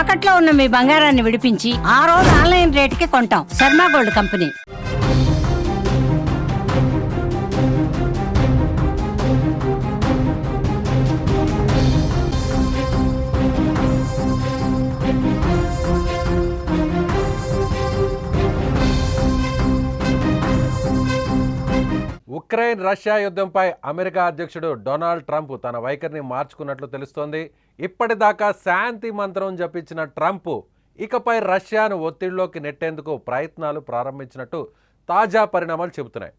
తాకట్లో ఉన్న మీ బంగారాన్ని విడిపించి ఆ రోజు ఆన్లైన్ రేటుకి కొంటాం. Sharma gold company. Ukraine Russia యుద్ధంపై America అధ్యక్షుడు డొనాల్డ్ ట్రంప్ తన వైఖరిని మార్చుకున్నట్లు తెలుస్తోంది. ఇప్పటిదాకా శాంతి మంత్రం జపించిన ట్రంప్ ఇకపై రష్యాను ఒత్తిడిలోకి నెట్టేందుకు ప్రయత్నాలు ప్రారంభించినట్టు తాజా పరిణామాలు చెబుతున్నాయి.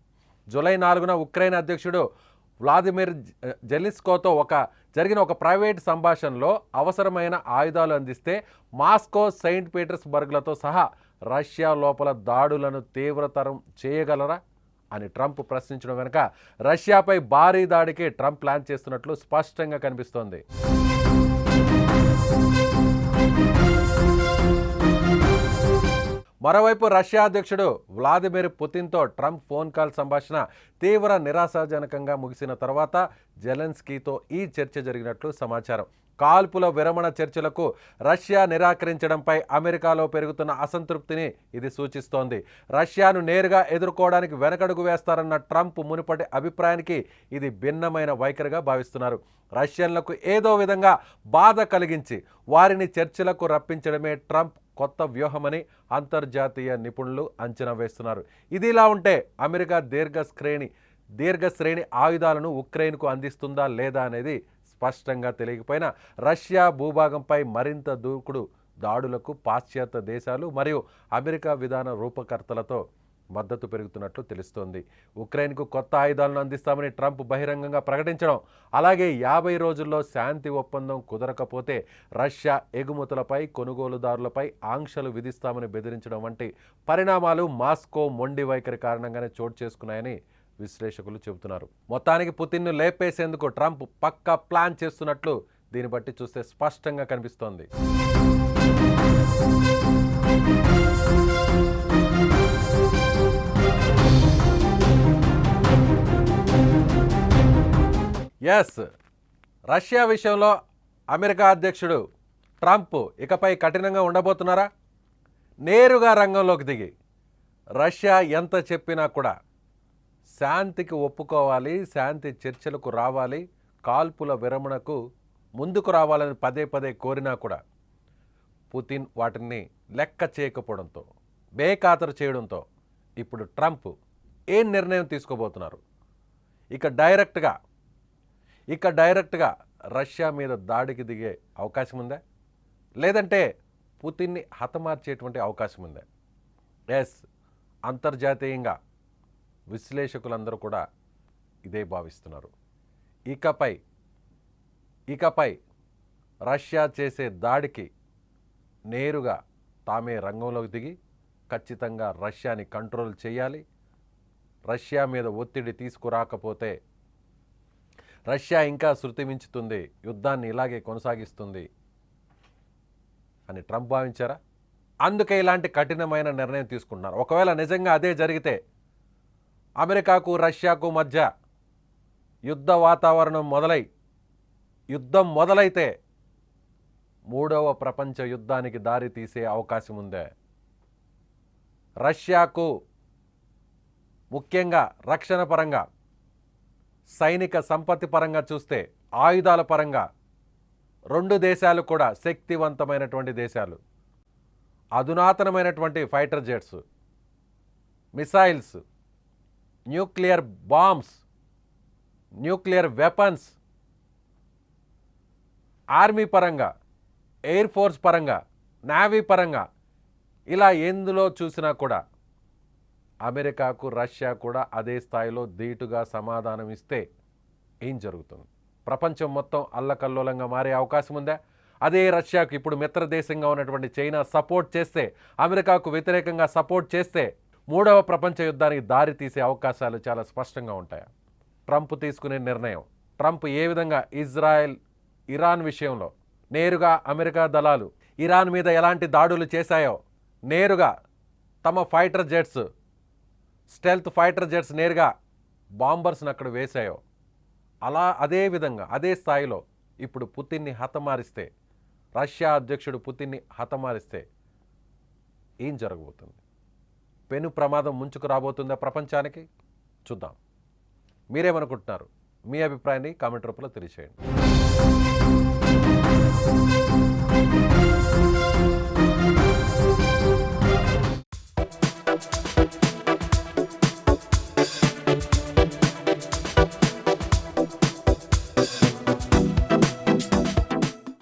జూలై నాలుగున ఉక్రెయిన్ అధ్యక్షుడు వ్లాదిమిర్ జెలిస్కోతో ఒక జరిగిన ఒక ప్రైవేట్ సంభాషణలో అవసరమైన ఆయుధాలు అందిస్తే మాస్కో సెయింట్ పీటర్స్బర్గ్లతో సహా రష్యా లోపల దాడులను తీవ్రతరం చేయగలరా అని ట్రంప్ ప్రశ్నించడం వెనుక రష్యాపై భారీ దాడికి ట్రంప్ ప్లాన్ చేస్తున్నట్లు స్పష్టంగా కనిపిస్తోంది. Música మరోవైపు రష్యా అధ్యక్షుడు వ్లాదిమిర్ పుతిన్తో ట్రంప్ ఫోన్ కాల్ సంభాషణ తీవ్ర నిరాశాజనకంగా ముగిసిన తర్వాత జెలెన్స్కీతో ఈ చర్చ జరిగినట్లు సమాచారం. కాల్పుల విరమణ చర్చలకు రష్యా నిరాకరించడంపై అమెరికాలో పెరుగుతున్న అసంతృప్తిని ఇది సూచిస్తోంది. రష్యాను నేరుగా ఎదుర్కోవడానికి వెనకడుగు వేస్తారన్న ట్రంప్ మునుపటి అభిప్రాయానికి ఇది భిన్నమైన వైఖరిగా భావిస్తున్నారు. రష్యన్లకు ఏదో విధంగా బాధ కలిగించి వారిని చర్చలకు రప్పించడమే ట్రంప్ కొత్త వ్యూహమని అంతర్జాతీయ నిపుణులు అంచనా వేస్తున్నారు. ఇది ఇలా ఉంటే అమెరికా దీర్ఘ శ్రేణి దీర్ఘ శ్రేణి ఆయుధాలను ఉక్రెయిన్కు అందిస్తుందా లేదా అనేది స్పష్టంగా తెలియకపోయినా రష్యా భూభాగంపై మరింత దూకుడు దాడులకు పాశ్చాత్య దేశాలు మరియు అమెరికా విధాన రూపకర్తలతో మద్దతు పెరుగుతున్నట్లు తెలుస్తోంది. ఉక్రెయిన్కు కొత్త ఆయుధాలను అందిస్తామని ట్రంప్ బహిరంగంగా ప్రకటించడం అలాగే యాభై రోజుల్లో శాంతి ఒప్పందం కుదరకపోతే రష్యా ఎగుమతులపై కొనుగోలుదారులపై ఆంక్షలు విధిస్తామని బెదిరించడం వంటి పరిణామాలు మాస్కో మొండి వైఖరి కారణంగానే చోటు చేసుకున్నాయని విశ్లేషకులు చెబుతున్నారు. మొత్తానికి పుతిన్ను లేపేసేందుకు ట్రంప్ పక్కా ప్లాన్ చేస్తున్నట్లు దీన్ని బట్టి చూస్తే స్పష్టంగా కనిపిస్తోంది. ఎస్ రష్యా విషయంలో అమెరికా అధ్యక్షుడు ట్రంప్ ఇకపై కఠినంగా ఉండబోతున్నారా? నేరుగా రంగంలోకి దిగి. రష్యా ఎంత చెప్పినా కూడా శాంతికి ఒప్పుకోవాలి శాంతి చర్చలకు రావాలి కాల్పుల విరమణకు ముందుకు రావాలని పదే పదే కోరినా కూడా పుతిన్ వాటిని లెక్క చేయకపోవడంతో బేఖాతరు చేయడంతో ఇప్పుడు ట్రంప్ ఏం నిర్ణయం తీసుకోబోతున్నారు? ఇక డైరెక్ట్గా ఇక డైరెక్ట్గా రష్యా మీద దాడికి దిగే అవకాశం ఉందా? లేదంటే పుతిన్ని హతమార్చేటువంటి అవకాశం ఉందా? ఎస్ అంతర్జాతీయంగా విశ్లేషకులందరూ కూడా ఇదే భావిస్తున్నారు. ఇకపై ఇకపై రష్యా చేసే దాడికి నేరుగా తామే రంగంలోకి దిగి ఖచ్చితంగా రష్యాని కంట్రోల్ చేయాలి. రష్యా మీద ఒత్తిడి తీసుకురాకపోతే రష్యా ఇంకా శృతి మించుతుంది యుద్ధాన్ని ఇలాగే కొనసాగిస్తుంది అని ట్రంప్ భావించారా? అందుకే ఇలాంటి కఠినమైన నిర్ణయం తీసుకుంటున్నారు. ఒకవేళ నిజంగా అదే జరిగితే అమెరికాకు రష్యాకు మధ్య యుద్ధ వాతావరణం మొదలై యుద్ధం మొదలైతే మూడవ ప్రపంచ యుద్ధానికి దారి తీసే అవకాశం ఉందే. రష్యాకు ముఖ్యంగా రక్షణ పరంగా సైనిక సంపత్తి పరంగా చూస్తే ఆయుధాల పరంగా రెండు దేశాలు కూడా శక్తివంతమైనటువంటి దేశాలు. అధునాతనమైనటువంటి fighter jets missiles nuclear bombs nuclear weapons army పరంగా ఎయిర్ ఫోర్స్ పరంగా నావీ పరంగా ఇలా ఎందులో చూసినా కూడా అమెరికాకు రష్యా కూడా అదే స్థాయిలో ధీటుగా సమాధానం ఇస్తే ఏం జరుగుతుంది? ప్రపంచం మొత్తం అల్లకల్లోలంగా మారే అవకాశం ఉందా? అదే రష్యాకు ఇప్పుడు మిత్ర దేశంగా ఉన్నటువంటి చైనా సపోర్ట్ చేస్తే అమెరికాకు వ్యతిరేకంగా సపోర్ట్ చేస్తే మూడవ ప్రపంచ యుద్ధానికి దారి తీసే అవకాశాలు చాలా స్పష్టంగా ఉంటాయి? ట్రంప్ తీసుకునే నిర్ణయం. ట్రంప్ ఏ విధంగా ఇజ్రాయెల్ ఇరాన్ విషయంలో నేరుగా అమెరికా దళాలు ఇరాన్ మీద ఎలాంటి దాడులు చేశాయో నేరుగా తమ fighter jets stealth fighter jets నేరుగా బాంబర్స్ని అక్కడ వేశాయో. అలా అదే విధంగా అదే స్థాయిలో ఇప్పుడు పుతిన్ని హతమారిస్తే రష్యా అధ్యక్షుడు పుతిన్ని హతమారిస్తే ఏం జరగబోతుంది? పెను ప్రమాదం ముంచుకు రాబోతుందా ప్రపంచానికి? చూద్దాం. మీరేమనుకుంటున్నారు? మీ అభిప్రాయాన్ని కామెంట్ రూపంలో తెలియచేయండి.